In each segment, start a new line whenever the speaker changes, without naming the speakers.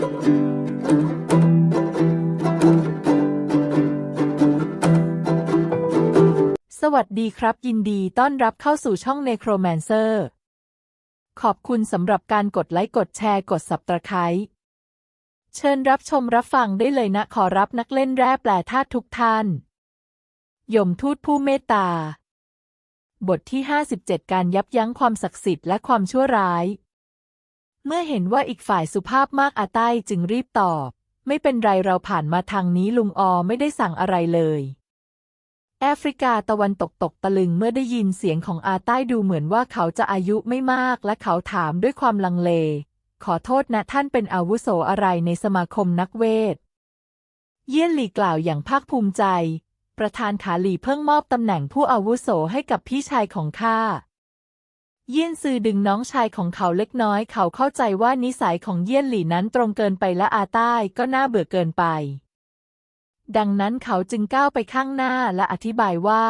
สวัสดีครับ ยินดีต้อนรับเข้าสู่ช่อง Necromancer ขอบคุณสำหรับการกดไลค์กดแชร์กด Subscribe เชิญรับชมรับฟังได้เลยนะ ขอรับนักเล่นแร่แปลธาตุทุกท่าน ยมทูตผู้เมตตา บทที่ 57 การยับยั้งความศักดิ์สิทธิ์และความชั่วร้าย เมื่อเห็นว่าอีกฝ่ายสุภาพมากอาใต้จึงรีบตอบ ไม่เป็นไรเราผ่านมาทางนี้ลุงอไม่ได้สั่งอะไรเลย แอฟริกาตะวันตกตกตะลึงเมื่อได้ยินเสียงของอาใต้ดูเหมือนว่าเขาจะอายุไม่มากและเขาถามด้วยความลังเล ขอโทษนะท่านเป็นอาวุโสอะไรในสมาคมนักเวท เยี่ยนหลีกล่าวอย่างภาคภูมิใจ ประธานขาหลีเพิ่งมอบตำแหน่งผู้อาวุโสให้กับพี่ชายของข้า เยี่ยนซือดึงน้องชายของเขาเล็กน้อย เขาเข้าใจว่านิสัยของเยี่ยนหลี่นั้นตรงเกินไปและอาใต้ก็น่าเบื่อเกินไป ดังนั้นเขาจึงก้าวไปข้างหน้าและอธิบายว่า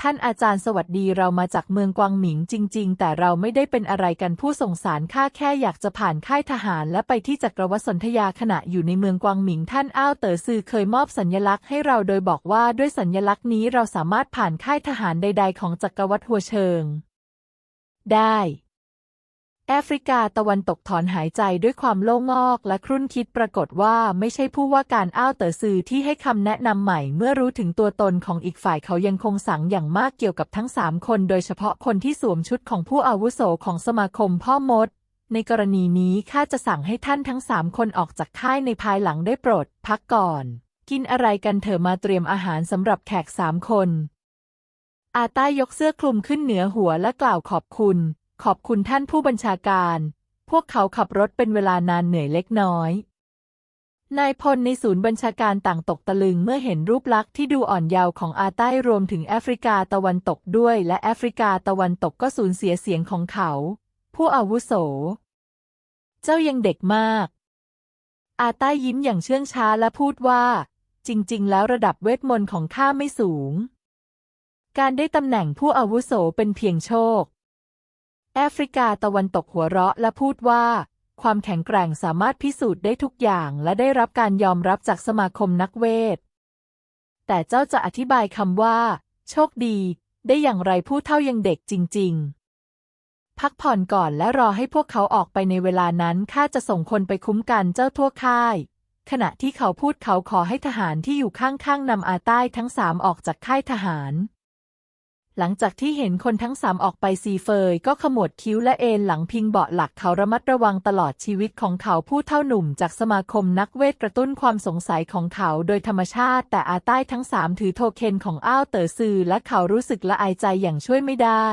ท่านอาจารย์สวัสดีเรามาจากเมืองกวางหมิงจริง ๆ แต่เราไม่ได้เป็นอะไรกันผู้ส่งสารข้าแค่อยากจะผ่านค่ายทหาร และไปที่จักรวรรดิสนธยาขณะอยู่ในเมืองกวางหมิงท่านอ้าวเต๋อซือเคยมอบสัญลักษณ์ให้เราโดยบอกว่าด้วยสัญลักษณ์นี้เราสามารถผ่านค่ายทหารใด ๆ ของจักรวรรดิหัวเชิง ได้ แอฟริกาตะวันตกถอนหายใจด้วยความโล่งอกและครุ่นคิดปรากฏว่าไม่ใช่ผู้ว่าการอ้าวเต๋อซือที่ให้คำแนะนำใหม่เมื่อรู้ถึงตัวตนของอีกฝ่ายเขายังคงสังอย่างมากเกี่ยวกับทั้งสามคนโดยเฉพาะคนที่สวมชุดของผู้อาวุโสของสมาคมพ่อมดในกรณีนี้ข้าจะสั่งให้ท่านทั้งสามคนออกจากค่ายในภายหลังได้โปรด พักก่อน กินอะไรกันเถอะมาเตรียมอาหารสำหรับแขกสามคน อาต้ายกเสื้อคลุมขึ้นเหนือหัวและกล่าวขอบคุณ ขอบคุณท่านผู้บัญชาการ พวกเขาขับรถเป็นเวลานานเหนื่อยเล็กน้อย นายพลในศูนย์บัญชาการต่างตกตะลึงเมื่อเห็นรูปลักษณ์ที่ดูอ่อนเยาว์ของอาใต้รวมถึงแอฟริกาตะวันตกด้วย และแอฟริกาตะวันตกก็สูญเสียเสียงของเขา ผู้อาวุโส เจ้ายังเด็กมาก อาใต้ยิ้มอย่างเชื่องช้าและพูดว่า จริง ๆ แล้วระดับเวทมนต์ของข้าไม่สูง การได้ตำแหน่งผู้อาวุโสเป็นเพียงโชค แอฟริกาตะวันตกหัวเราะและพูดว่า ความแข็งแกร่งสามารถพิสูจน์ได้ทุกอย่างและได้รับการยอมรับจากสมาคมนักเวท แต่เจ้าจะอธิบายคำว่า โชคดี ได้อย่างไรผู้เท่ายังเด็กจริง ๆ พักผ่อนก่อนและรอให้พวกเขาออกไปในเวลานั้นข้าจะส่งคนไปคุ้มกันเจ้าทั่วค่ายขณะที่เขาพูดเขาขอให้ทหารที่อยู่ข้างๆนำอาใต้ทั้งสามออกจากค่ายทหาร หลังจากที่เห็นคนทั้งสามออกไปซีเฟยก็ขมวดคิ้วและเอนหลังพิงเบาะหลักเขาระมัดระวังตลอดชีวิตของเขาผู้เท่าหนุ่มจากสมาคมนักเวทกระตุ้นความสงสัยของเขาโดยธรรมชาติ แต่อาใต้ทั้งสามถือโทเค็นของอ้าวเต๋อซือและเขารู้สึกละอายใจอย่างช่วยไม่ได้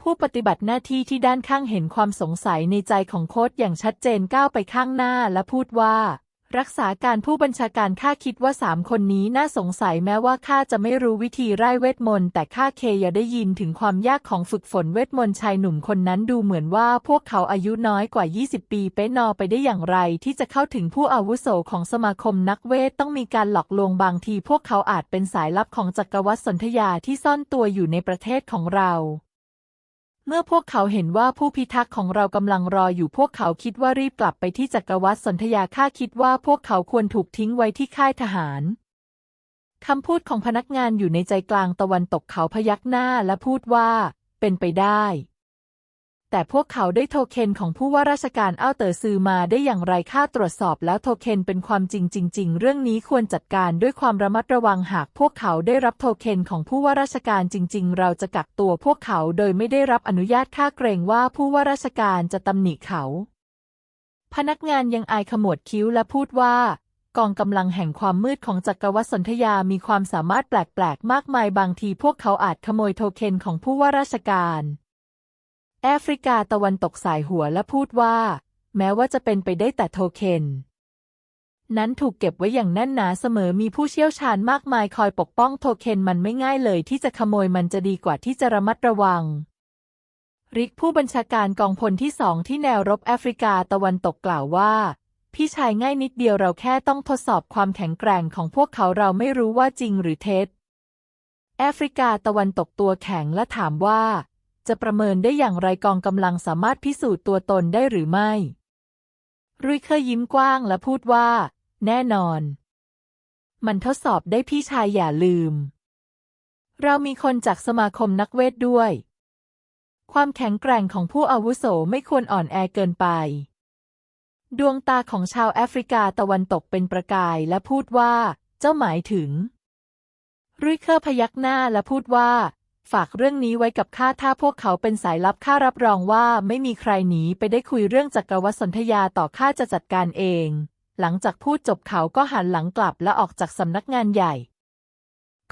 ผู้ปฏิบัติหน้าที่ที่ด้านข้างเห็นความสงสัยในใจของโค้ดอย่างชัดเจนก้าวไปข้างหน้าและพูดว่า รักษาการผู้บัญชาการข้าคิดว่าสามคนนี้น่าสงสัยแม้ว่าข้าจะไม่รู้วิธีไร้เวทมนต์แต่ข้าเคยได้ยินถึงความยากของฝึกฝนเวทมนต์ชายหนุ่มคนนั้นดูเหมือนว่าพวกเขาอายุน้อยกว่า 20 ปีเป๊นอไปได้อย่างไร ที่จะเข้าถึงผู้อาวุโสของสมาคมนักเวทต้องมีการหลอกลวงบางที พวกเขาอาจเป็นสายลับของจักรวรรดิสนธยาที่ซ่อนตัวอยู่ในประเทศของเรา เมื่อพวกเขาเห็นว่าผู้พิทักษ์ของเรากำลังรออยู่พวกเขาคิดว่ารีบกลับไปที่จักรวรรดิสนธยาข้าคิดว่าพวกเขาควรถูกทิ้งไว้ที่ค่ายทหารคำพูดของพนักงานอยู่ในใจกลางตะวันตกเขาพยักหน้าและพูดว่า เป็นไปได้ แต่พวกเขาได้โทเค็นของผู้ว่าราชการอ้าวเต๋อซือมาได้อย่างไรค่าตรวจสอบแล้วโทเค็นเป็นความจริงจริง ๆ เรื่องนี้ควรจัดการด้วยความระมัดระวังหากพวกเขาได้รับโทเค็นของผู้ว่าราชการจริง ๆ เราจะกักตัวพวกเขาโดยไม่ได้รับอนุญาตค่าเกรงว่าผู้ว่าราชการจะตำหนิเขา พนักงานยังอายขมวดคิ้วและพูดว่ากองกำลังแห่งความมืดของจักรวรรดิสนธยามีความสามารถแปลก ๆ มากมายบางทีพวกเขาอาจขโมยโทเค็นของผู้ว่าราชการ แอฟริกาตะวันตกสายหัวและพูดว่า แม้ว่าจะเป็นไปได้แต่โทเค็นนั้นถูกเก็บไว้อย่างแน่นหนาเสมอมีผู้เชี่ยวชาญมากมายคอยปกป้องโทเค็นมันไม่ง่ายเลยที่จะขโมยมันจะดีกว่าที่จะระมัดระวัง ริกผู้บัญชาการกองพลที่สองที่แนวรบแอฟริกาตะวันตกกล่าวว่า พี่ชายง่ายนิดเดียวเราแค่ต้องทดสอบความแข็งแกร่งของพวกเขาเราไม่รู้ว่าจริงหรือเท็จ แอฟริกาตะวันตกตัวแข็งและถามว่า จะประเมินได้อย่างไรกองกำลังสามารถพิสูจน์ตัวตนได้หรือไม่ รุยเคยยิ้มกว้างและพูดว่า แน่นอน มันทดสอบได้พี่ชายอย่าลืม เรามีคนจากสมาคมนักเวทด้วย ความแข็งแกร่งของผู้อาวุโสไม่ควรอ่อนแอเกินไป ดวงตาของชาวแอฟริกาตะวันตกเป็นประกายและพูดว่า เจ้าหมายถึง รุยเคอร์พยักหน้าและพูดว่า ฝากเรื่องนี้ไว้กับข้าถ้าพวกเขาเป็นสายลับข้ารับรองว่าไม่มีใครหนีไปได้คุยเรื่องจักรวรรดิสนธยาต่อข้าจะจัดการเอง หลังจากพูดจบเขาก็หันหลังกลับและออกจากสำนักงานใหญ่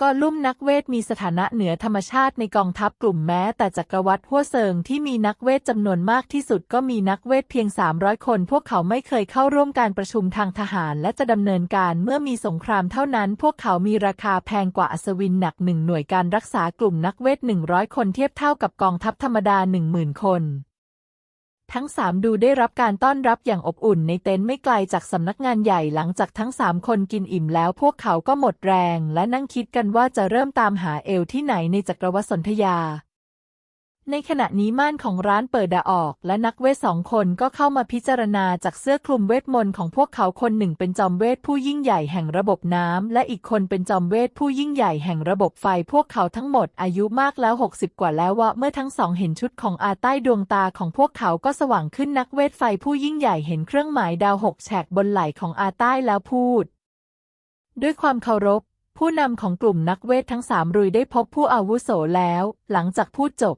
ก็ลุ่มนักเวทมีสถานะเหนือธรรมชาติในกองทัพกลุ่มแม้ แต่จักรวรรดิหัวเซิงที่มีนักเวทจำนวนมากที่สุดก็มีนักเวทเพียง 300 คน พวกเขาไม่เคยเข้าร่วมการประชุมทางทหารและจะดำเนินการเมื่อมีสงครามเท่านั้น พวกเขามีราคาแพงกว่าอัศวินหนักหนึ่งหน่วยการรักษากลุ่มนักเวท100 คนเทียบเท่ากับกองทัพธรรมดา 10,000 คน ทั้งสามดูได้รับการต้อนรับอย่างอบอุ่นในเต็นท์ไม่ไกลจากสำนักงานใหญ่หลังจากทั้งสามคนกินอิ่มแล้วพวกเขาก็หมดแรง และนั่งคิดกันว่าจะเริ่มตามหาเอลที่ไหนในจักรวรรดิสนธยา ในขณะนี้ม่านของร้านเปิดดาออก และนักเวทสองคนก็เข้ามาพิจารณาจากเสื้อคลุมเวทมนต์ของพวกเขาคนหนึ่งเป็นจอมเวทผู้ยิ่งใหญ่แห่งระบบน้ำ และอีกคนเป็นจอมเวทผู้ยิ่งใหญ่แห่งระบบไฟ พวกเขาทั้งหมดอายุมากแล้ว 60 กว่าแล้วว่าเมื่อทั้งสองเห็นชุดของอาใต้ดวงตาของพวกเขาก็สว่างขึ้นนักเวทไฟผู้ยิ่งใหญ่เห็นเครื่องหมายดาวหกแฉกบนไหล่ของอาใต้แล้วพูด ด้วยความเคารพ ผู้นำของกลุ่มนักเวททั้งสามรุยได้พบผู้อาวุโสแล้ว หลังจากพูดจบ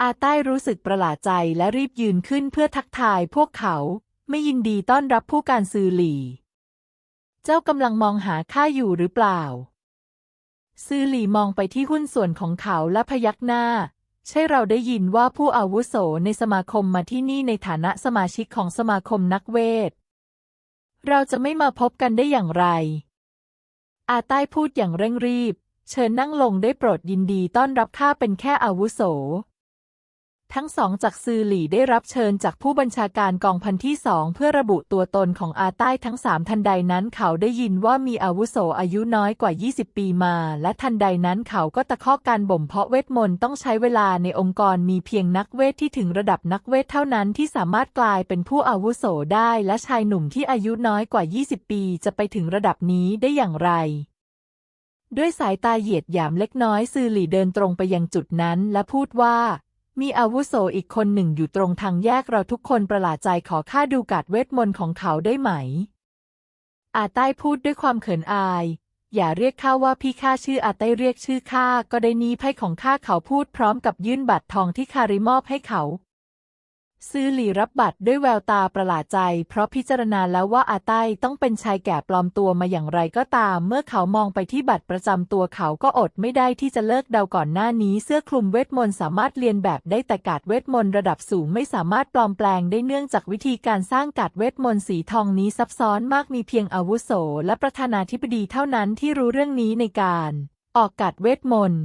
อาใต้รู้สึกประหลาดใจและรีบยืนขึ้นเพื่อทักทายพวกเขา ไม่ยินดีต้อนรับผู้การซือหลี่ เจ้ากำลังมองหาข้าอยู่หรือเปล่า ซือหลี่มองไปที่หุ้นส่วนของเขาและพยักหน้า ใช่เราได้ยินว่าผู้อาวุโสในสมาคมมาที่นี่ในฐานะสมาชิกของสมาคมนักเวท เราจะไม่มาพบกันได้อย่างไร อาใต้พูดอย่างเร่งรีบ เชิญนั่งลงได้โปรดยินดีต้อนรับข้าเป็นแค่อาวุโส ทั้งสองจากซือหลี่ได้รับเชิญจากผู้บัญชาการกองพันที่สองเพื่อระบุตัวตนของอาใต้ทั้งสามทันใดนั้นเขาได้ยินว่ามีอาวุโสอายุน้อยกว่า 20 ปีมา และทันใดนั้นเขาก็ตะคอกการบ่มเพาะเวทมนต์ต้องใช้เวลาในองค์กรมีเพียงนักเวทที่ถึงระดับนักเวทเท่านั้นที่สามารถกลายเป็นผู้อาวุโสได้และชายหนุ่มที่อายุน้อยกว่า 20 ปี จะไปถึงระดับนี้ได้อย่างไรด้วยสายตาเหยียดหยามเล็กน้อยซือหลี่เดินตรงไปยังจุดนั้นและพูดว่า มีอาวุโสอีกคนหนึ่งอยู่ตรงทางแยกเราทุกคนประหลาดใจขอข้าดูการ์ดเวทมนต์ของเขาได้ไหม อาใต้พูดด้วยความเขินอาย อย่าเรียกข้าว่าพี่ข้าชื่ออาใต้เรียกชื่อข้าก็ได้นี้ไพ่ของข้าเขาพูดพร้อมกับยื่นบัตรทองที่คาริมอบให้เขา ซื้อหลีรับบัตรด้วยแววตาประหลาดใจ เพราะพิจารณาแล้วว่าอาใต้ต้องเป็นชายแก่ปลอมตัวมาอย่างไรก็ตาม เมื่อเขามองไปที่บัตรประจำตัวเขาก็อดไม่ได้ที่จะเลิกเดาก่อนหน้านี้ เสื้อคลุมเวทมนต์สามารถเรียนแบบได้แต่การ์ดเวทมนต์ระดับสูงไม่สามารถปลอมแปลงได้เนื่องจากวิธีการสร้างการ์ดเวทมนต์สีทองนี้ซับซ้อนมากมีเพียงอาวุโส และประธานาธิบดีเท่านั้นที่รู้เรื่องนี้ในการ ออกการ์ดเวทมนต์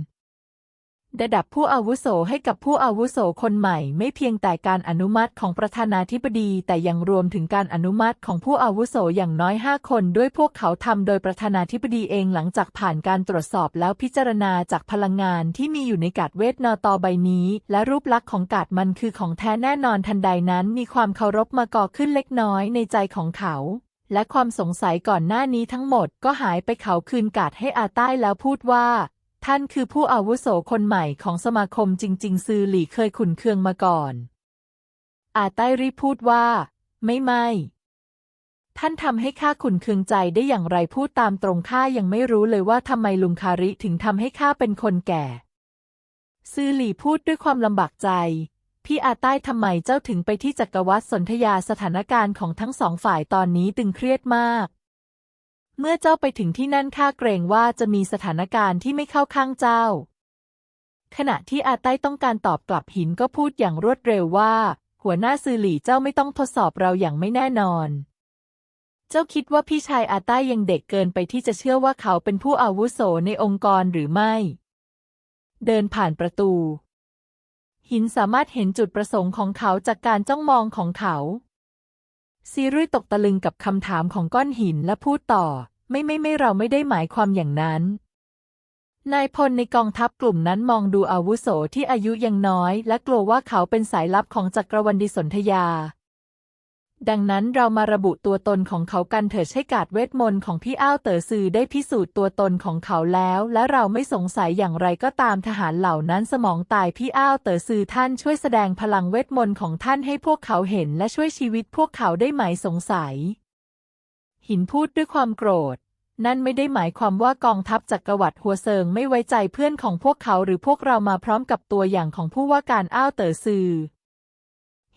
ระดับผู้อาวุโสให้กับผู้อาวุโสคนใหม่ ไม่เพียงแต่การอนุมัติของประธานาธิบดีแต่ยังรวมถึงการอนุมัติของผู้อาวุโสอย่างน้อย 5 คนด้วยพวกเขาทำโดยประธานาธิบดีเองหลังจากผ่านการตรวจสอบแล้วพิจารณาจากพลังงานที่มีอยู่ในกาดเวทนอตอใบนี้ และรูปลักษณ์ของกาดมันคือของแท้แน่นอนทันใดนั้น มีความเคารพมาก่อขึ้นเล็กน้อยในใจของเขาและความสงสัยก่อนหน้านี้ทั้งหมดก็หายไปเขาคืนกาดให้อาใต้แล้วพูดว่า ท่านคือผู้อาวุโสคนใหม่ของสมาคมจริง ๆ ซือหลี่เคยขุนเคืองมาก่อน อาใต้รีพูดว่า ไม่ไม่ ท่านทำให้ข้าขุนเคืองใจได้อย่างไรพูดตามตรงข้ายังไม่รู้เลยว่าทำไมลุงคาริถึงทำให้ข้าเป็นคนแก่ ซือหลี่พูดด้วยความลำบากใจ พี่อาใต้ทำไมเจ้าถึงไปที่จักรวรรดิสนธยาสถานการณ์ของทั้งสองฝ่ายตอนนี้ตึงเครียดมาก เมื่อเจ้าไปถึงที่นั่นข้าเกรงว่าจะมีสถานการณ์ที่ไม่เข้าข้างเจ้า ขณะที่อาใต้ต้องการตอบกลับหินก็พูดอย่างรวดเร็วว่า หัวหน้าซือหลี่เจ้าไม่ต้องทดสอบเราอย่างไม่แน่นอน เจ้าคิดว่าพี่ชายอาใต้ยังเด็กเกินไปที่จะเชื่อว่าเขาเป็นผู้อาวุโสในองค์กรหรือไม่ เดินผ่านประตู หินสามารถเห็นจุดประสงค์ของเขาจากการจ้องมองของเขา ซีรุยตกตะลึงกับคำถามของก้อนหินและพูดต่อ ไม่ไม่ไม่เราไม่ได้หมายความอย่างนั้น นายพลในกองทัพกลุ่มนั้นมองดูอาวุโสที่อายุยังน้อย และกลัวว่าเขาเป็นสายลับของจักรวรรดิสนธยา ดังนั้นเรามาระบุตัวตนของเขากันเถิดใช้กาดเวทมนต์ของพี่อ้าวเต๋อซือได้พิสูจน์ตัวตนของเขาแล้ว และเราไม่สงสัยอย่างไรก็ตามทหารเหล่านั้นสมองตายพี่อ้าวเต๋อซือท่านช่วยแสดงพลังเวทมนต์ของท่านให้พวกเขาเห็นและช่วยชีวิตพวกเขาได้ไหมสงสัย หินพูดด้วยความโกรธ นั่นไม่ได้หมายความว่ากองทัพจักรวรรดิหัวเซิงไม่ไว้ใจเพื่อนของพวกเขาหรือพวกเรามาพร้อมกับตัวอย่างของผู้ว่าการอ้าวเต๋อซือ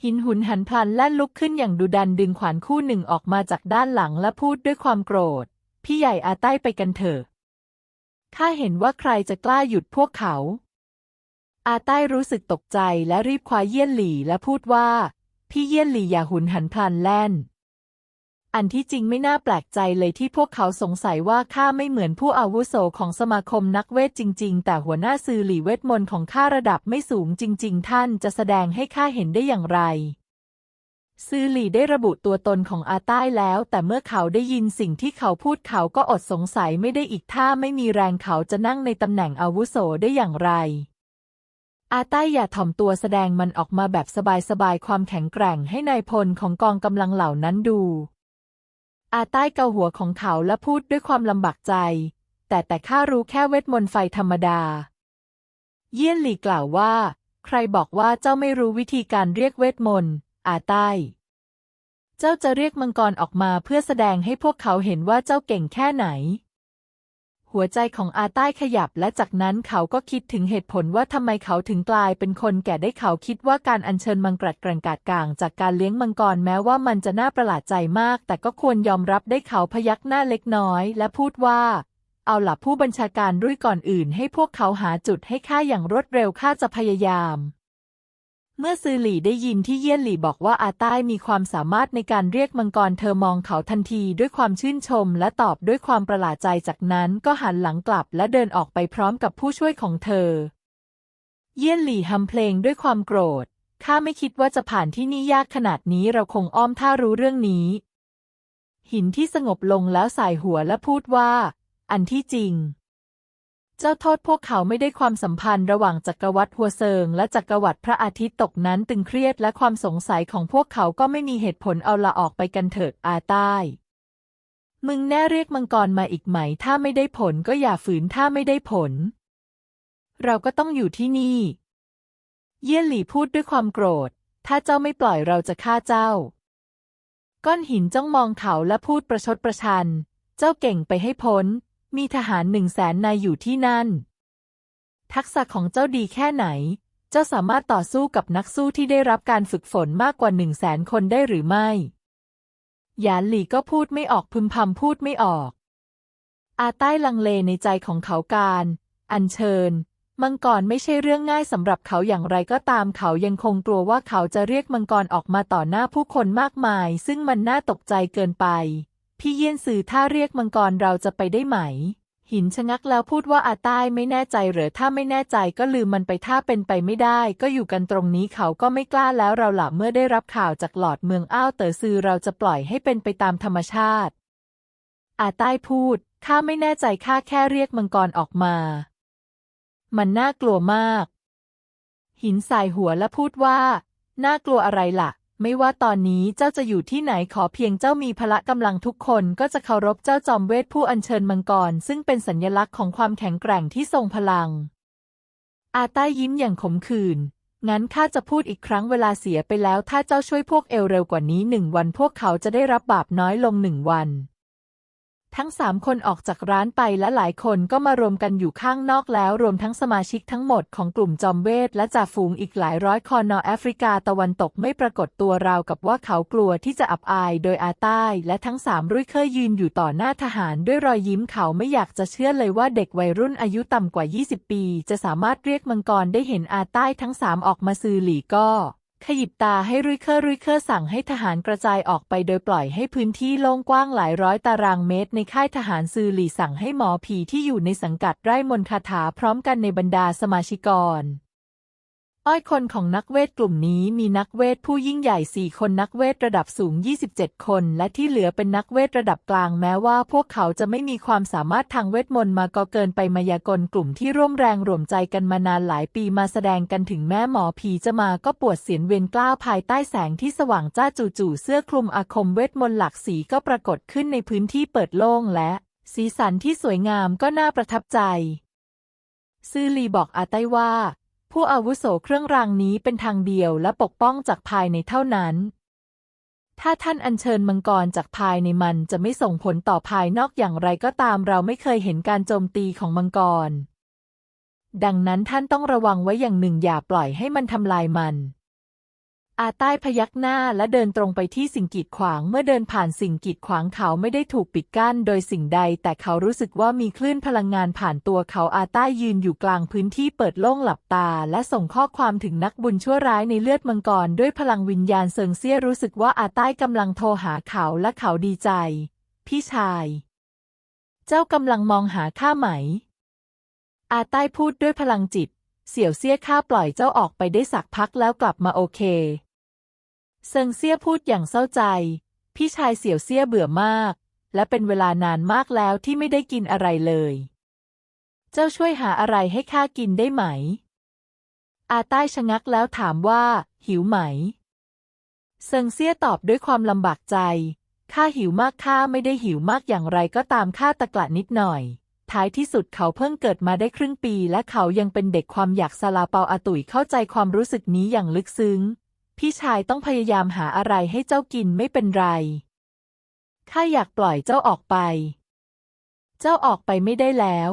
หินหุนหันพลันแล่นลุกขึ้นอย่างดุดันดึงขวานคู่หนึ่งออกมาจากด้านหลังและพูดด้วยความโกรธ พี่ใหญ่อาใต้ไปกันเถอะข้าเห็นว่าใครจะกล้าหยุดพวกเขา อาใต้รู้สึกตกใจและรีบคว้าเยี่ยนหลี่และพูดว่า พี่เยี่ยนหลี่อย่าหุนหันพลันแล่น อันที่จริงไม่น่าแปลกใจเลยที่พวกเขาสงสัยว่าข้าไม่เหมือนผู้อาวุโสของสมาคมนักเวทจริง ๆ แต่หัวหน้าซือหลี่เวทมนต์ของข้าระดับไม่สูงจริง ๆ ท่านจะแสดงให้ข้าเห็นได้อย่างไรซือหลี่ได้ระบุตัวตนของอาใต้แล้ว แต่เมื่อเขาได้ยินสิ่งที่เขาพูดเขาก็อดสงสัยไม่ได้อีกถ้าไม่มีแรงเขาจะนั่งในตำแหน่งอาวุโสได้อย่างไร อาใต้อย่าถ่อมตัวแสดงมันออกมาแบบสบายๆความแข็งแกร่งให้นายพลของกองกำลังเหล่านั้นดู อาใต้เกาหัวของเขาและพูดด้วยความลำบากใจ แต่แต่ข้ารู้แค่เวทมนต์ไฟธรรมดา เยี่ยนหลี่กล่าวว่า ใครบอกว่าเจ้าไม่รู้วิธีการเรียกเวทมนต์ อาใต้ เจ้าจะเรียกมังกรออกมาเพื่อแสดงให้พวกเขาเห็นว่าเจ้าเก่งแค่ไหน หัวใจของอาใต้ขยับและจากนั้นเขาก็คิดถึงเหตุผลว่าทำไมเขาถึงกลายเป็นคนแก่ได้เขาคิดว่าการอัญเชิญมังกรแกร่งกาดก่างจากการเลี้ยงมังกรแม้ว่ามันจะน่าประหลาดใจมาก แต่ก็ควรยอมรับได้เขาพยักหน้าเล็กน้อย และพูดว่า เอาล่ะผู้บัญชาการรุ่ยก่อนอื่น ให้พวกเขาหาจุดให้ข้าอย่างรวดเร็วข้าจะพยายาม เมื่อซือหลี่ได้ยินที่เยี่ยนหลี่บอกว่าอาใต้มีความสามารถในการเรียกมังกรเธอมองเขาทันทีด้วยความชื่นชมและตอบด้วยความประหลาดใจจากนั้นก็หันหลังกลับและเดินออกไปพร้อมกับผู้ช่วยของเธอ เยี่ยนหลี่ฮัมเพลงด้วยความโกรธ ข้าไม่คิดว่าจะผ่านที่นี่ยากขนาดนี้เราคงอ้อมถ้ารู้เรื่องนี้ หินที่สงบลงแล้วสายหัวและพูดว่า อันที่จริง เจ้าโทษพวกเขาไม่ได้ความสัมพันธ์ระหว่างจักรวรรดิหัวเซิง และจักรวรรดิพระอาทิตย์ตกนั้นตึงเครียดและความสงสัยของพวกเขาก็ไม่มีเหตุผลเอาละออกไปกันเถิดอาใต้มึงแน่เรียกมังกรมาอีกไหม ถ้าไม่ได้ผลก็อย่าฝืนถ้าไม่ได้ผล เราก็ต้องอยู่ที่นี่ เยี่ยนหลี่พูดด้วยความโกรธ ถ้าเจ้าไม่ปล่อยเราจะฆ่าเจ้า ก้อนหินจ้องมองเขาและพูดประชดประชัน เจ้าเก่งไปให้พ้น มีทหารหนึ่งแสนนายอยู่ที่นั่น ทักษะของเจ้าดีแค่ไหน เจ้าสามารถต่อสู้กับนักสู้ที่ได้รับการฝึกฝนมากกว่าหนึ่งแสนคนได้หรือไม่ หยานหลี่ก็พูดไม่ออกพึมพำพูดไม่ออก อาใต้ลังเลในใจของเขาการ อัญเชิญ มังกรไม่ใช่เรื่องง่ายสำหรับเขาอย่างไรก็ตามเขายังคงกลัวว่าเขาจะเรียกมังกรออกมาต่อหน้าผู้คนมากมาย ซึ่งมันน่าตกใจเกินไป พี่เยี่ยนสื่อถ้าเรียกมังกรเราจะไปได้ไหม หินชะงักแล้วพูดว่าอาใต้ไม่แน่ใจหรือถ้าไม่แน่ใจก็ลืมมันไปถ้าเป็นไปไม่ได้ ก็อยู่กันตรงนี้เขาก็ไม่กล้าแล้วเราหลับเมื่อได้รับข่าวจากหลอดเมืองอ้าวเต๋อซือเราจะปล่อยให้เป็นไปตามธรรมชาติ อาใต้พูดข้าไม่แน่ใจข้าแค่เรียกมังกรออกมา มันน่ากลัวมาก หินสายหัวและพูดว่า น่ากลัวอะไรล่ะ ไม่ว่าตอนนี้เจ้าจะอยู่ที่ไหนขอเพียงเจ้ามีพละกำลังทุกคนก็จะเคารพเจ้าจอมเวทผู้อัญเชิญมังกร ซึ่งเป็นสัญลักษณ์ของความแข็งแกร่งที่ทรงพลัง อาใต้ยิ้มอย่างขมขื่นงั้นข้าจะพูดอีกครั้งเวลาเสียไปแล้ว ถ้าเจ้าช่วยพวกเอลเร็วกว่านี้หนึ่งวันพวกเขาจะได้รับบาปน้อยลงหนึ่งวัน ทั้งสามคนออกจากร้านไปและหลายคนก็มารวมกันอยู่ข้างนอกแล้วรวมทั้งสมาชิกทั้งหมดของกลุ่มจอมเวทและจ่าฝูงอีกหลายร้อยคอนอแอฟริกาตะวันตกไม่ปรากฏตัวราวกับว่าเขากลัวที่จะอับอายโดยอาใต้และทั้งสามรุ่ยเคยยืนอยู่ต่อหน้าทหารด้วยรอยยิ้มเขาไม่อยากจะเชื่อเลยว่าเด็กวัยรุ่นอายุต่ำกว่า 20 ปี จะสามารถเรียกมังกรได้เห็นอาใต้ทั้งสามออกมาซือหลีก็ ขยิบตาให้รุยเคอร์รุยเคอร์สั่งให้ทหารกระจายออกไปโดยปล่อยให้พื้นที่โล่งกว้างหลายร้อยตารางเมตรในค่ายทหารซือหลี่สั่งให้หมอผีที่อยู่ในสังกัดไร่มนคาถาพร้อมกันในบรรดาสมาชิกร อ้อยคนของนักเวทกลุ่มนี้มีนักเวทผู้ยิ่งใหญ่สี่คนนักเวทระดับสูง 27 คน และที่เหลือเป็นนักเวทระดับกลางแม้ว่าพวกเขาจะไม่มีความสามารถทางเวทมนต์มาก็เกินไปมายากลกลุ่มที่ร่วมแรงรวมใจกันมานานหลายปีมาแสดงกันถึงแม่หมอผีจะมาก็ปวดเสียนเวียนกล้าวภายใต้แสงที่สว่างจ้าจู่ๆเสื้อคลุมอาคมเวทมนต์หลากสีก็ปรากฏขึ้นในพื้นที่เปิดโล่งและ สีสันที่สวยงามก็น่าประทับใจซื่อลีบอกอาไต้ว่า ผู้อาวุโสเครื่องรางนี้เป็นทางเดียวและปกป้องจากภายในเท่านั้น ถ้าท่านอัญเชิญมังกรจากภายในมันจะไม่ส่งผลต่อภายนอกอย่างไรก็ตามเราไม่เคยเห็นการโจมตีของมังกร ดังนั้นท่านต้องระวังไว้อย่างหนึ่งอย่าปล่อยให้มันทำลายมัน อาใต้พยักหน้าและเดินตรงไปที่สิ่งกีดขวาง เมื่อเดินผ่านสิ่งกีดขวางเขาไม่ได้ถูกปิดกั้นโดยสิ่งใด แต่เขารู้สึกว่ามีคลื่นพลังงานผ่านตัวเขาอาใต้ยืนอยู่กลางพื้นที่เปิดโล่งหลับตา และส่งข้อความถึงนักบุญชั่วร้ายในเลือดมังกรด้วยพลังวิญญาณเซิงเซี่ยรู้สึกว่าอาใต้กำลังโทรหาเขาและเขาดีใจ พี่ชาย เจ้ากำลังมองหาข้าไหม อาใต้พูดด้วยพลังจิต เสี่ยวเซี่ยข้าปล่อยเจ้าออกไปได้สักพักแล้วกลับมาโอเค เซิงเซี่ยพูดอย่างเศร้าใจ พี่ชายเสี่ยวเซี่ยเบื่อมาก และเป็นเวลานานมากแล้วที่ไม่ได้กินอะไรเลย เจ้าช่วยหาอะไรให้ข้ากินได้ไหม อาใต้ชะงักแล้วถามว่า หิวไหม เซิงเซี่ยตอบด้วยความลำบากใจ ข้าหิวมากข้าไม่ได้หิวมากอย่างไรก็ตามข้าตะกละนิดหน่อย ท้ายที่สุดเขาเพิ่งเกิดมาได้ครึ่งปี และเขายังเป็นเด็กความอยากซาลาเปาอาตุยเข้าใจความรู้สึกนี้อย่างลึกซึ้ง พี่ชายต้องพยายามหาอะไรให้เจ้ากินไม่เป็นไร ข้าอยากปล่อยเจ้าออกไป เจ้าออกไปไม่ได้แล้ว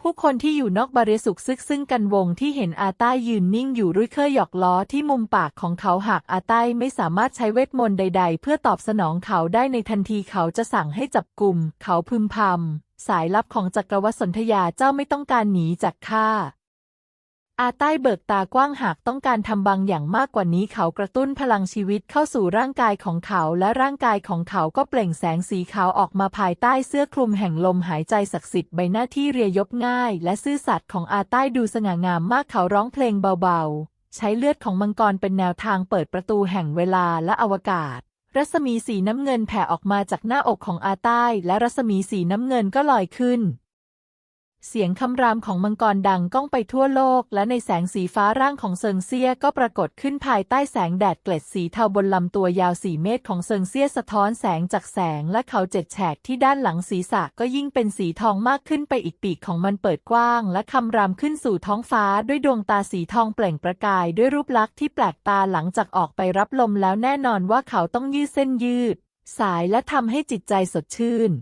ผู้คนที่อยู่นอกบริสุขซึกซึ่งกันวงที่เห็นอาต้ายืนนิ่งอยู่รุ่ยเคยหยอกล้อที่มุมปากของเขาหากอาต้าไม่สามารถใช้เวทมนต์ใด ๆ เพื่อตอบสนองเขาได้ในทันทีเขาจะสั่งให้จับกลุ่ม เขาพึมพำสายลับของจักรวรรดิสนธยาเจ้าไม่ต้องการหนีจากข้า อาใต้เบิกตากว้างหากต้องการทำบางอย่างมากกว่านี้เขากระตุ้นพลังชีวิตเข้าสู่ร่างกายของเขา และร่างกายของเขาก็เปล่งแสงสีขาวออกมาภายใต้เสื้อคลุมแห่งลมหายใจศักดิ์สิทธิ์ใบหน้าที่เรียยบง่าย และซื่อสัตย์ของอาใต้ดูสง่างามมากเขาร้องเพลงเบาๆ ใช้เลือดของมังกรเป็นแนวทางเปิดประตูแห่งเวลาและอวกาศ รัศมีสีน้ำเงินแผ่ออกมาจากหน้าอกของอาใต้ และรัศมีสีน้ำเงินก็ลอยขึ้น เสียงคำรามของมังกรดังก้องไปทั่วโลก และในแสงสีฟ้าร่างของเซิงเซียก็ปรากฏขึ้นภายใต้แสงแดดเกล็ดสีเทาบนลำตัวยาวสี่เมตรของเซิงเซียสะท้อนแสงจากแสงและเขาเจ็ดแฉกที่ด้านหลังศีรษะก็ยิ่งเป็นสีทองมากขึ้นไปอีกปีกของมันเปิดกว้าง และคำรามขึ้นสู่ท้องฟ้าด้วยดวงตาสีทองเปล่งประกายด้วยรูปลักษณ์ที่แปลกตาหลังจากออกไปรับลมแล้วแน่นอนว่าเขาต้องยืดเส้นยืด สายและทำให้จิตใจสดชื่น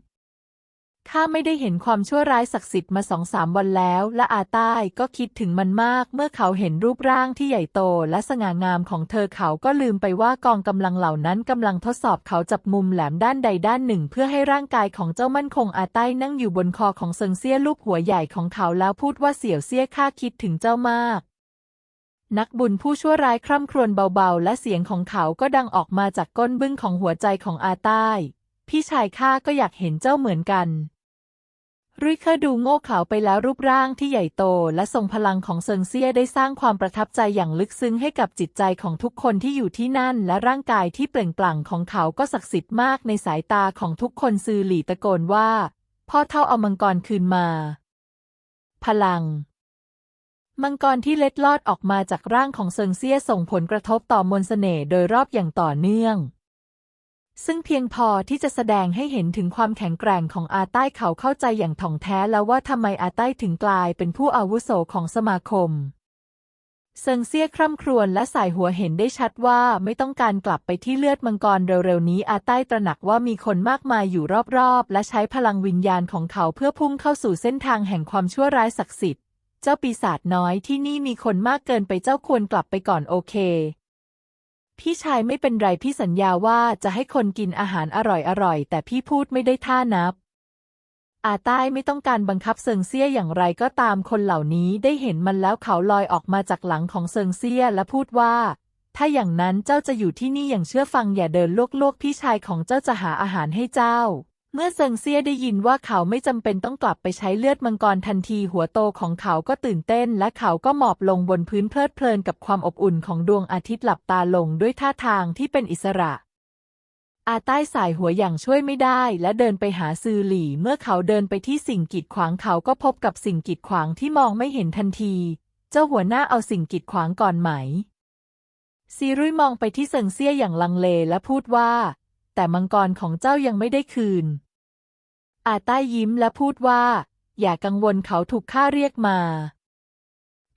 ข้าไม่ได้เห็นความชั่วร้ายศักดิ์สิทธิ์มาสองสามวันแล้ว และอาใต้ก็คิดถึงมันมาก เมื่อเขาเห็นรูปร่างที่ใหญ่โตและสง่างามของเธอเขาก็ลืมไปว่ากองกำลังเหล่านั้นกำลังทดสอบเขาจับมุมแหลมด้านใดด้านหนึ่ง เพื่อให้ร่างกายของเจ้ามั่นคงอาใต้นั่งอยู่บนคอของเซิงเซี่ยลูกหัวใหญ่ของเขาแล้วพูดว่าเสี่ยวเซี่ยข้าคิดถึงเจ้ามากนักบุญผู้ชั่วร้ายคร่ำครวญเบาๆ และเสียงของเขาก็ดังออกมาจากก้นบึ้งของหัวใจของอาใต้ พี่ชายข้าก็อยากเห็นเจ้าเหมือนกัน รุ่ยเคอดูโง่เขลาไปแล้วรูปร่างที่ใหญ่โตและทรงพลังของเซิงเซี่ยได้สร้างความประทับใจอย่างลึกซึ้งให้กับจิตใจของทุกคนที่อยู่ที่นั่น และร่างกายที่เปล่งปลั่งของเขาก็ศักดิ์สิทธิ์มากในสายตาของทุกคนซือหลี่ตะโกนว่า พ่อเท่าเอามังกรคืนมา พลังมังกรที่เล็ดลอดออกมาจากร่างของเซิงเซี่ยส่งผลกระทบต่อมนสเสน่ห์โดยรอบอย่างต่อเนื่อง ซึ่งเพียงพอที่จะแสดงให้เห็นถึงความแข็งแกร่งของอาใต้เขาเข้าใจอย่างถ่องแท้แล้วว่าทำไมอาใต้ถึงกลายเป็นผู้อาวุโสของสมาคม เซิงเซี่ยคร่ำครวญและสายหัวเห็นได้ชัดว่าไม่ต้องการกลับไปที่เลือดมังกรเร็วๆนี้อาใต้ตระหนักว่ามีคนมากมายอยู่รอบๆ และใช้พลังวิญญาณของเขาเพื่อพุ่งเข้าสู่เส้นทางแห่งความชั่วร้ายศักดิ์สิทธิ์ เจ้าปีศาจน้อยที่นี่มีคนมากเกินไปเจ้าควรกลับไปก่อนโอเค พี่ชายไม่เป็นไรพี่สัญญาว่าจะให้คนกินอาหารอร่อยๆ แต่พี่พูดไม่ได้ท่านับ อาใต้ไม่ต้องการบังคับเซิงเซี่ยอย่างไรก็ตามคนเหล่านี้ได้เห็นมันแล้วเขาลอยออกมาจากหลังของเซิงเซี่ยและพูดว่า ถ้าอย่างนั้นเจ้าจะอยู่ที่นี่อย่างเชื่อฟังอย่าเดินลวกๆ พี่ชายของเจ้าจะหาอาหารให้เจ้า เมื่อเซิงเซียได้ยินว่าเขาไม่จำเป็นต้องกลับไปใช้เลือดมังกรทันทีหัวโตของเขาก็ตื่นเต้น และเขาก็หมอบลงบนพื้นเพลิดเพลินกับความอบอุ่นของดวงอาทิตย์หลับตาลงด้วยท่าทางที่เป็นอิสระ อาใต้สายหัวอย่างช่วยไม่ได้ และเดินไปหาซือหลี่ เมื่อเขาเดินไปที่สิ่งกีดขวางเขาก็พบกับสิ่งกีดขวางที่มองไม่เห็นทันที เจ้าหัวหน้าเอาสิ่งกีดขวางก่อนไหมซีรุ่ยมองไปที่เซิงเซียอย่างลังเลและพูดว่า แต่มังกรของเจ้ายังไม่ได้คืน อาใต้ยิ้มและพูดว่า อย่ากังวลเขาถูกข้าเรียกมา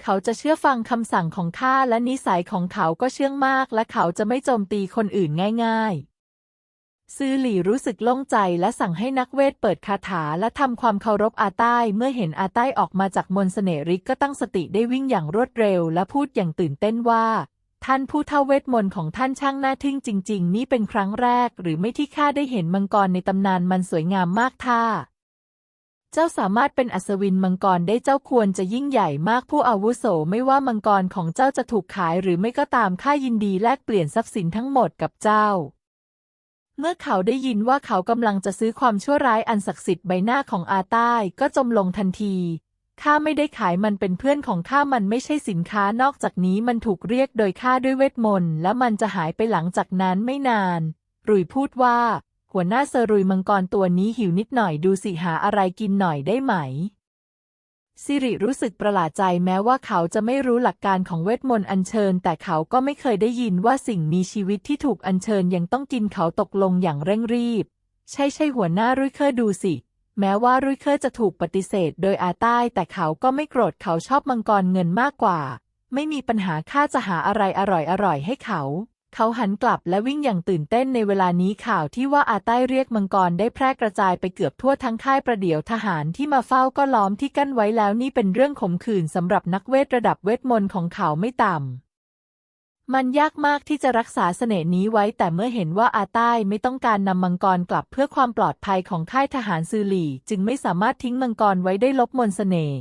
เขาจะเชื่อฟังคำสั่งของข้าและนิสัยของเขาก็เชื่องมาก และเขาจะไม่โจมตีคนอื่นง่าย ๆซือหลี่รู้สึกโล่งใจและสั่งให้นักเวทเปิดคาถาและทำความเคารพอาใต้เมื่อเห็นอาใต้ออกมาจากมนเสน่ริกก็ตั้งสติได้วิ่งอย่างรวดเร็วและพูดอย่างตื่นเต้นว่า ท่านผู้เท่าเวทมนต์ของท่านช่างน่าทึ่งจริง ๆ นี่เป็นครั้งแรกหรือไม่ที่ข้าได้เห็นมังกรในตำนานมันสวยงามมากท่า เจ้าสามารถเป็นอัศวินมังกรได้เจ้าควรจะยิ่งใหญ่มากผู้อาวุโสไม่ว่ามังกรของเจ้าจะถูกขายหรือไม่ก็ตามข้ายินดีแลกเปลี่ยนทรัพย์สินทั้งหมดกับเจ้า เมื่อเขาได้ยินว่าเขากำลังจะซื้อความชั่วร้ายอันศักดิ์สิทธิ์ใบหน้าของอาใต้ก็จมลงทันที ข้าไม่ได้ขายมันเป็นเพื่อนของข้ามันไม่ใช่สินค้านอกจากนี้มันถูกเรียกโดยข้าด้วยเวทมนต์ และมันจะหายไปหลังจากนั้นไม่นาน รุยพูดว่า หัวหน้าเซรุยมังกรตัวนี้หิวนิดหน่อยดูสิหาอะไรกินหน่อยได้ไหม สิริรู้สึกประหลาดใจแม้ว่าเขาจะไม่รู้หลักการของเวทมนต์อัญเชิญ แต่เขาก็ไม่เคยได้ยินว่าสิ่งมีชีวิตที่ถูกอัญเชิญยังต้องกินเขาตกลงอย่างเร่งรีบ ใช่ใช่หัวหน้ารุ่ยเคอร์ดูสิ แม้ว่ารุ่ยเคอร์จะถูกปฏิเสธโดยอาใต้ แต่เขาก็ไม่โกรธเขาชอบมังกรเงินมากกว่า ไม่มีปัญหาข้าจะหาอะไรอร่อยๆให้เขาเขาหันกลับและวิ่งอย่างตื่นเต้นในเวลานี้ข่าวที่ว่าอาใต้เรียกมังกรได้แพร่กระจายไปเกือบทั่วทั้งค่ายประเดี๋ยวทหารที่มาเฝ้าก็ล้อมที่กั้นไว้แล้วนี่เป็นเรื่องขมขื่นสำหรับนักเวทระดับเวทมนต์ของเขาไม่ต่ำ มันยากมากที่จะรักษาเสน่ห์นี้ไว้ แต่เมื่อเห็นว่าอาใต้ไม่ต้องการนำมังกรกลับเพื่อความปลอดภัยของค่ายทหารซือหลี่ จึงไม่สามารถทิ้งมังกรไว้ได้ลบมนต์เสน่ห์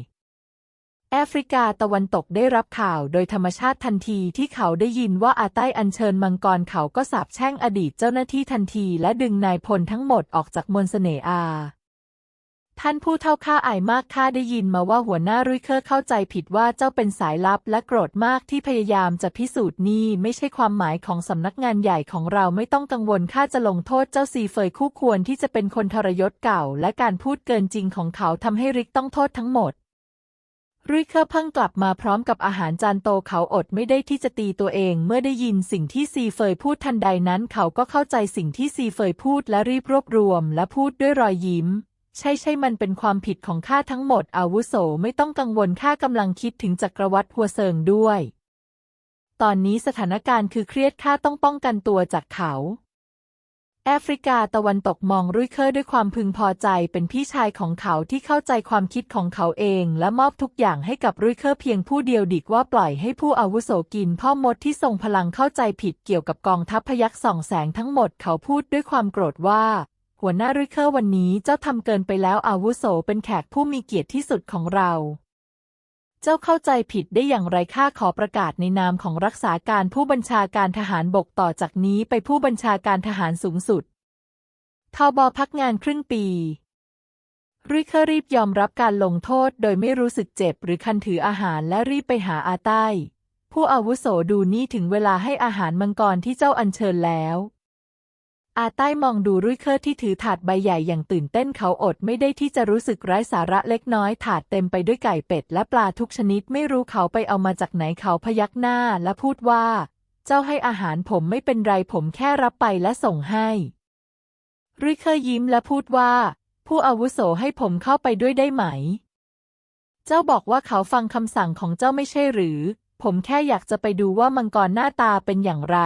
แอฟริกาตะวันตกได้รับข่าวโดยธรรมชาติทันทีที่เขาได้ยินว่าอาใต้อัญเชิญมังกรเขาก็สาบแช่งอดีตเจ้าหน้าที่ทันที และดึงนายพลทั้งหมดออกจากมนต์เสน่ห์อา ท่านผู้เท่าข้าอายมากข้าได้ยินมาว่าหัวหน้ารุยเคอร์เข้าใจผิดว่าเจ้าเป็นสายลับและโกรธมากที่พยายามจะพิสูจน์นี่ไม่ใช่ความหมายของสำนักงานใหญ่ของเราไม่ต้องกังวลข้าจะลงโทษเจ้าซีเฟยคู่ควรที่จะเป็นคนทรยศเก่า และการพูดเกินจริงของเขาทำให้ริกต้องโทษทั้งหมดรุยเคอร์เพิ่งกลับมาพร้อมกับอาหารจานโตเขาอดไม่ได้ที่จะตีตัวเองเมื่อได้ยินสิ่งที่ซีเฟยพูดทันใดนั้นเขาก็เข้าใจสิ่งที่ซีเฟยพูดและรีบรวบรวม และพูดด้วยรอยยิ้ม ใช่ใช่มันเป็นความผิดของข้าทั้งหมด อาวุโสไม่ต้องกังวลข้ากำลังคิดถึงจักรวรรดิหัวเซิงด้วย ตอนนี้สถานการณ์คือเครียดข้าต้องป้องกันตัวจากเขา แอฟริกาตะวันตกมองรุ่ยเคอร์ด้วยความพึงพอใจเป็นพี่ชายของเขาที่เข้าใจความคิดของเขาเอง และมอบทุกอย่างให้กับรุ่ยเคอร์เพียงผู้เดียวดิกว่าปล่อยให้ผู้อาวุโสกินพ่อมดที่ทรงพลังเข้าใจผิดเกี่ยวกับกองทัพพยักษ์ส่องแสงทั้งหมดเขาพูดด้วยความโกรธว่า หัวหน้ารุยเคอร์วันนี้เจ้าทำเกินไปแล้วอาวุโสเป็นแขกผู้มีเกียรติที่สุดของเรา เจ้าเข้าใจผิดได้อย่างไรข้าขอประกาศในนามของรักษาการผู้บัญชาการทหารบกต่อจากนี้ไปผู้บัญชาการทหารสูงสุดทบพักงานครึ่งปีริเคอร์รีบยอมรับการลงโทษโดยไม่รู้สึกเจ็บหรือคันถืออาหารและรีบไปหาอาใต้ ผู้อาวุโสดูนี่ถึงเวลาให้อาหารมังกรที่เจ้าอัญเชิญแล้ว อาใต้มองดูรุ่ยเคอร์ที่ถือถาดใบใหญ่อย่างตื่นเต้นเขาอดไม่ได้ที่จะรู้สึกไร้สาระเล็กน้อย ถาดเต็มไปด้วยไก่เป็ดและปลาทุกชนิดไม่รู้เขาไปเอามาจากไหนเขาพยักหน้าและพูดว่า เจ้าให้อาหารผมไม่เป็นไรผมแค่รับไปและส่งให้ริเคอร์ยิ้มและพูดว่า ผู้อาวุโสให้ผมเข้าไปด้วยได้ไหม เจ้าบอกว่าเขาฟังคำสั่งของเจ้าไม่ใช่หรือ ผมแค่อยากจะไปดูว่ามังกรหน้าตาเป็นอย่างไร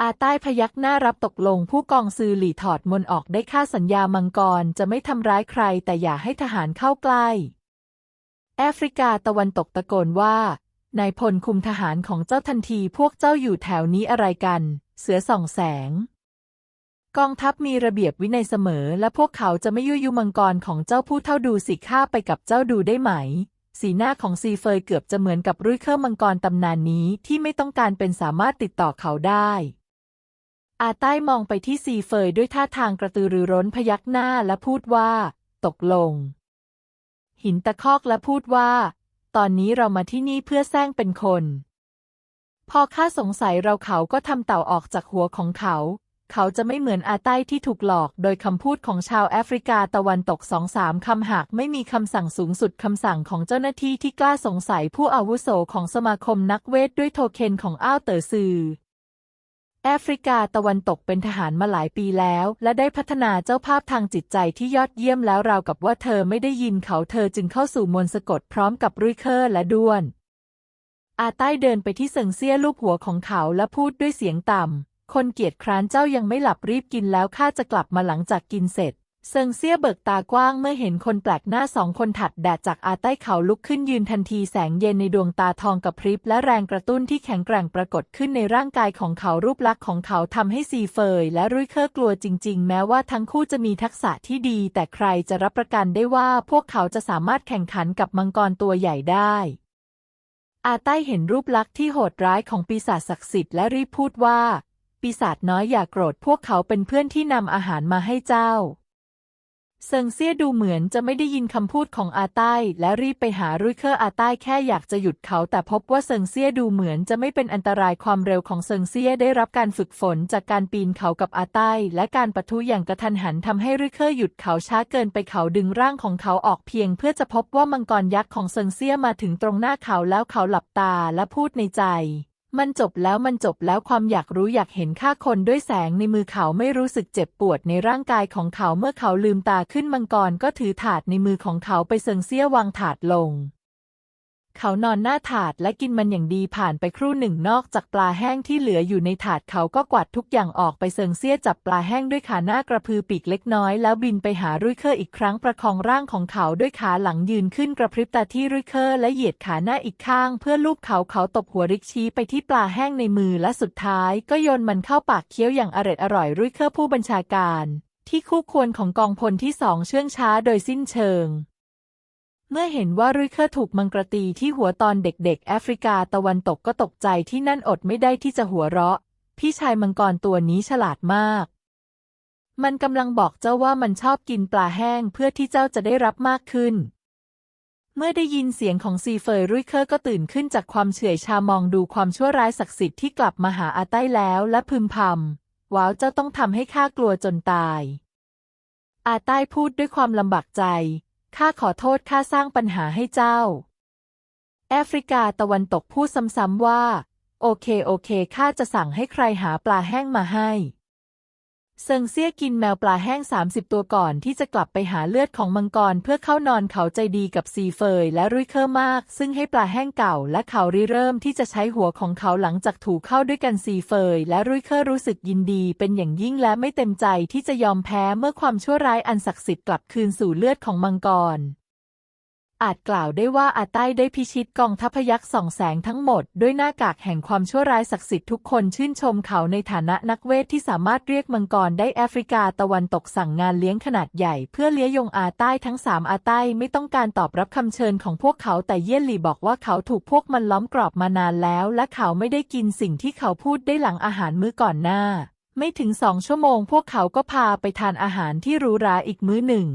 อาใต้พยักหน้ารับตกลงผู้กองซือหลี่ถอดมนต์ออกได้ค่าสัญญามังกรจะไม่ทำร้ายใครแต่อย่าให้ทหารเข้าใกล้ แอฟริกาตะวันตกตะโกนว่านายพลคุมทหารของเจ้าทันทีพวกเจ้าอยู่แถวนี้อะไรกัน เสือส่องแสง กองทัพมีระเบียบวินัยเสมอ และพวกเขาจะไม่ยุยยุมังกรของเจ้าผู้เท่าดูสิข้าไปกับเจ้าดูได้ไหม สีหน้าของซีเฟยเกือบจะเหมือนกับรุ่ยเคอร์มังกรตำนานนี้ที่ไม่ต้องการเป็นสามารถติดต่อเขาได้ อาใต้มองไปที่ซีเฟยด้วยท่าทางกระตือรือร้นพยักหน้าและพูดว่า ตกลง หินตะคอกและพูดว่า ตอนนี้เรามาที่นี่เพื่อแซงเป็นคน พอข้าสงสัยเราเขาก็ทำเต่าออกจากหัวของเขา เขาจะไม่เหมือนอาใต้ที่ถูกหลอกโดยคำพูดของชาวแอฟริกาตะวันตกสองสามคำหากไม่มีคำสั่งสูงสุดคำสั่งของเจ้าหน้าที่ที่กล้าสงสัยผู้อาวุโสของสมาคมนักเวทด้วยโทเค็นของอ้าวเต๋อซือ แอฟริกาตะวันตกเป็นทหารมาหลายปีแล้ว และได้พัฒนาเจ้าภาพทางจิตใจที่ยอดเยี่ยมแล้วราวกับว่าเธอไม่ได้ยินเขาเธอจึงเข้าสู่มนสะกดพร้อมกับรุยเคอร์และด้วน อาใต้เดินไปที่เซิงเซี่ยลูบหัวของเขาและพูดด้วยเสียงต่ำคนเกียจคร้านเจ้ายังไม่หลับรีบกินแล้วข้าจะกลับมาหลังจากกินเสร็จ เซิงเซี่ยเบิกตากว้างเมื่อเห็นคนแปลกหน้าสองคนถัดแดดจากอาใต้เขาลุกขึ้นยืนทันทีแสงเย็นในดวงตาทองกับพริบและแรงกระตุ้นที่แข็งแกร่งปรากฏขึ้นในร่างกายของเขารูปลักษณ์ของเขาทำให้ซีเฟยและรุ่ยเคอร์กลัวจริง ๆ แม้ว่าทั้งคู่จะมีทักษะที่ดี แต่ใครจะรับประกันได้ว่าพวกเขาจะสามารถแข่งขันกับมังกรตัวใหญ่ได้อาใต้เห็นรูปลักษณ์ที่โหดร้ายของปีศาจศักดิ์สิทธิ์และรีบพูดว่า ปีศาจน้อยอย่าโกรธพวกเขาเป็นเพื่อนที่นำอาหารมาให้เจ้า เซิงเซี่ยดูเหมือนจะไม่ได้ยินคำพูดของอาใต้และรีบไปหารุ่ยเคอร์อาใต้แค่อยากจะหยุดเขา แต่พบว่าเซิงเซี่ยดูเหมือนจะไม่เป็นอันตรายความเร็วของเซิงเซี่ยได้รับการฝึกฝนจากการปีนเขากับอาใต้และการปะทุอย่างกระทันหันทำให้รุ่ยเคอร์หยุดเขาช้าเกินไปเขาดึงร่างของเขาออกเพียง เพื่อจะพบว่ามังกรยักษ์ของเซิงเซี่ยมาถึงตรงหน้าเขาแล้วเขาหลับตาและพูดในใจ มันจบแล้วมันจบแล้วความอยากรู้อยากเห็นฆ่าคนด้วยแสงในมือเขาไม่รู้สึกเจ็บปวดในร่างกายของเขาเมื่อเขาลืมตาขึ้นมังกรก็ถือถาดในมือของเขาไปเซิงเซี่ยวางถาดลง เขานอนหน้าถาดและกินมันอย่างดีผ่านไปครู่หนึ่งนอกจากปลาแห้งที่เหลืออยู่ในถาดเขาก็กวาดทุกอย่างออกไปเซิงเซี่ยจับปลาแห้งด้วยขาหน้ากระพือปีกเล็กน้อยแล้วบินไปหารุ่ยเคอร์อีกครั้งประคองร่างของเขาด้วยขาหลังยืนขึ้นกระพริบตาที่รุ่ยเคอร์และเหยียดขาหน้าอีกข้าง เพื่อลูบเขาเขาตบหัวริกชี้ไปที่ปลาแห้งในมือและสุดท้ายก็โยนมันเข้าปากเคี้ยวอย่างอร็ดอร่อยรุ่ยเคอร์ผู้บัญชาการ ที่คู่ควรของกองพลที่สองเชื่องช้าโดยสิ้นเชิง เมื่อเห็นว่ารุยเคอร์ถูกมังกรตีที่หัวตอนเด็กๆ แอฟริกาตะวันตกก็ตกใจที่นั่นอดไม่ได้ที่จะหัวเราะ พี่ชายมังกรตัวนี้ฉลาดมาก มันกำลังบอกเจ้าว่ามันชอบกินปลาแห้งเพื่อที่เจ้าจะได้รับมากขึ้น เมื่อได้ยินเสียงของซีเฟยรุยเคอร์ก็ตื่นขึ้นจากความเฉื่อยชามองดูความชั่วร้ายศักดิ์สิทธิ์ที่กลับมาหาอาใต้แล้วและพึมพำว้าวเจ้าต้องทำให้ข้ากลัวจนตาย อาใต้พูดด้วยความลำบากใจ ข้าขอโทษข้าสร้างปัญหาให้เจ้า แอฟริกาตะวันตกพูดซ้ำๆว่า โอเคโอเคข้าจะสั่งให้ใครหาปลาแห้งมาให้ เซิงเซี่ยกินแมวปลาแห้ง 30 ตัวก่อนที่จะกลับไปหาเลือดของมังกรเพื่อเข้านอนเขาใจดีกับซีเฟยและรุ่ยเคอร์มาก ซึ่งให้ปลาแห้งเก่าและเขาริเริ่มที่จะใช้หัวของเขาหลังจากถูกเข้าด้วยกันซีเฟยและรุ่ยเคอร์รู้สึกยินดีเป็นอย่างยิ่งและไม่เต็มใจที่จะยอมแพ้เมื่อความชั่วร้ายอันศักดิ์สิทธิ์กลับคืนสู่เลือดของมังกร อาจกล่าวได้ว่าอาใต้ได้พิชิตกองทัพพยักษ์สองแสงทั้งหมด ด้วยหน้ากากแห่งความชั่วร้ายศักดิ์สิทธิ์ทุกคนชื่นชมเขาในฐานะนักเวทที่สามารถเรียกมังกรได้แอฟริกาตะวันตกสั่งงานเลี้ยงขนาดใหญ่ เพื่อเลี้ยยงอาใต้ทั้งสามอาใต้ไม่ต้องการตอบรับคำเชิญของพวกเขาแต่เยี่ยนหลี่บอกว่าเขาถูกพวกมันล้อมกรอบมานานแล้ว และเขาไม่ได้กินสิ่งที่เขาพูดได้หลังอาหารมื้อก่อนหน้า ไม่ถึงสองชั่วโมง พวกเขาก็พาไปทานอาหารที่หรูหราอีกมื้อหนึ่ง